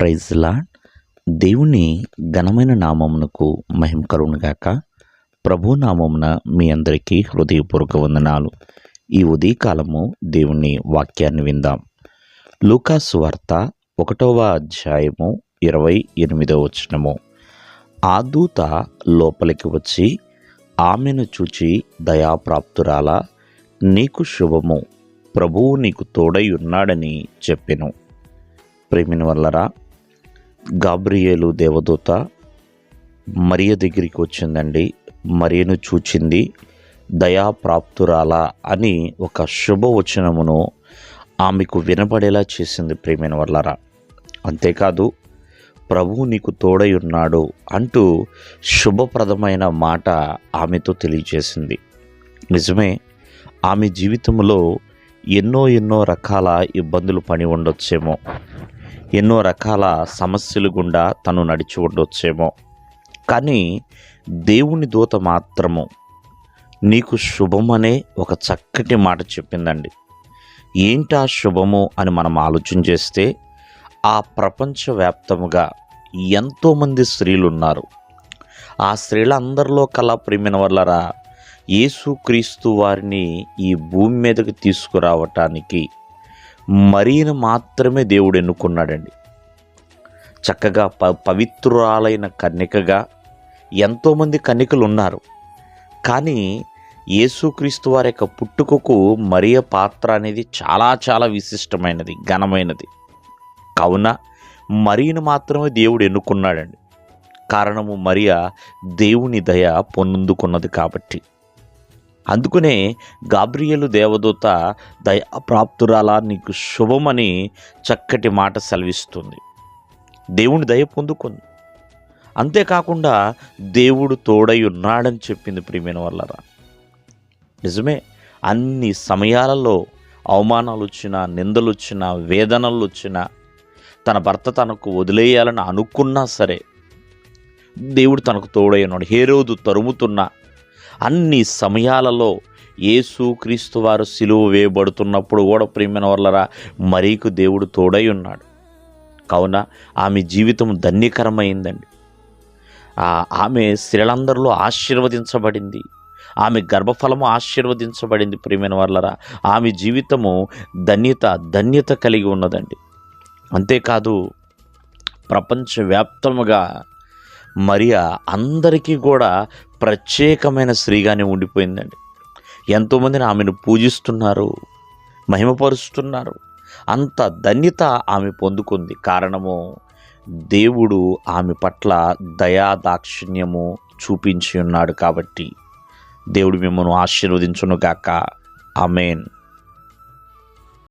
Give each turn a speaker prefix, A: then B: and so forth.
A: ప్రైజ్లా దేవుని ఘనమైన నామమునకు మహిమ కలుగునుగాక ప్రభు నామమున మీ అందరికీ హృదయపూర్వక వందనాలు. ఈ ఉదయకాలము దేవుని వాక్యాన్ని విందాం. లూకాసు వార్త ఒకటవ అధ్యాయము ఇరవై ఎనిమిదవ వచనము. ఆ దూత లోపలికి వచ్చి ఆమెను చూచి దయాప్రాప్తురాల నీకు శుభము. ప్రభువు నీకు తోడై ఉన్నాడని చెప్పెను. ప్రేమిని వల్లరా గాబ్రియేలు దేవదూత మరియ దగ్గరికి వచ్చిందండి. మరియను చూచింది దయాప్రాప్తురాల అని ఒక శుభవచనమును ఆమెకు వినపడేలా చేసింది ప్రేమైన వల్లరా అంతేకాదు ప్రభువు నీకు తోడై ఉన్నాడు అంటూ శుభప్రదమైన మాట ఆమెతో తెలియజేసింది. నిజమే ఆమె జీవితంలో ఎన్నో ఎన్నో రకాల ఇబ్బందులు పని ఉండొచ్చేమో. ఎన్నో రకాల సమస్యలు గుండా తను నడిచి ఉండొచ్చేమో. కానీ దేవుని దూత మాత్రము నీకు శుభమనే ఒక చక్కటి మాట చెప్పిందండి. ఏంటా శుభము అని మనం ఆలోచన చేస్తే ఆ ప్రపంచవ్యాప్తముగా ఎంతోమంది స్త్రీలు ఉన్నారు ఆ స్త్రీలందరిలో కళా ప్రేమిన వల్లరా యేసుక్రీస్తు వారిని ఈ భూమి మీదకి తీసుకురావటానికి మరీను మాత్రమే దేవుడు ఎన్నుకున్నాడండి. చక్కగా ప పవిత్రురాలైన కన్యకగా ఎంతోమంది కన్యకలు ఉన్నారు కానీ యేసుక్రీస్తు వారి యొక్క పుట్టుకకు మరియ పాత్ర అనేది చాలా చాలా విశిష్టమైనది ఘనమైనది. కావున మరియను మాత్రమే దేవుడు ఎన్నుకున్నాడండి. కారణము మరియ దేవుని దయ పొందుకున్నది కాబట్టి. అందుకనే గాబ్రియలు దేవదూత దయాప్రాప్తురాలా నీకు శుభమని చక్కటి మాట సెలవిస్తుంది. దేవుని దయ పొందుకుంది అంతేకాకుండా దేవుడు తోడై ఉన్నాడని చెప్పింది ప్రియమైన వల్లరా. నిజమే అన్ని సమయాలలో అవమానాలు వచ్చినా నిందలు వచ్చినా వేదనలు వచ్చినా తన భర్త తనకు వదిలేయాలని అనుకున్నా సరే దేవుడు తనకు తోడై ఉన్నాడు. హేరోదు తరుముతున్నా అన్ని సమయాలలో యేసు క్రీస్తు వారు సిలువ వేయబడుతున్నప్పుడు కూడా ప్రియమైన వల్లరా మరీకు దేవుడు తోడై ఉన్నాడు. కావున ఆమె జీవితం ధన్యకరమైందండి. ఆమె స్త్రీలందరిలో ఆశీర్వదించబడింది. ఆమె గర్భఫలము ఆశీర్వదించబడింది ప్రియమైన వాళ్ళరా ఆమె జీవితము ధన్యత ధన్యత కలిగి ఉన్నదండి. అంతేకాదు ప్రపంచవ్యాప్తముగా మరియా అందరికీ కూడా ప్రత్యేకమైన స్త్రీగానే ఉండిపోయిందండి. ఎంతోమందిని ఆమెను పూజిస్తున్నారు మహిమపరుస్తున్నారు. అంత ధన్యత ఆమె పొందుకుంది. కారణము దేవుడు ఆమె పట్ల దయా దాక్షిణ్యము చూపించి ఉన్నాడు కాబట్టి దేవుడు మిమ్మల్ని ఆశీర్వదించునుగాక. ఆమెన్.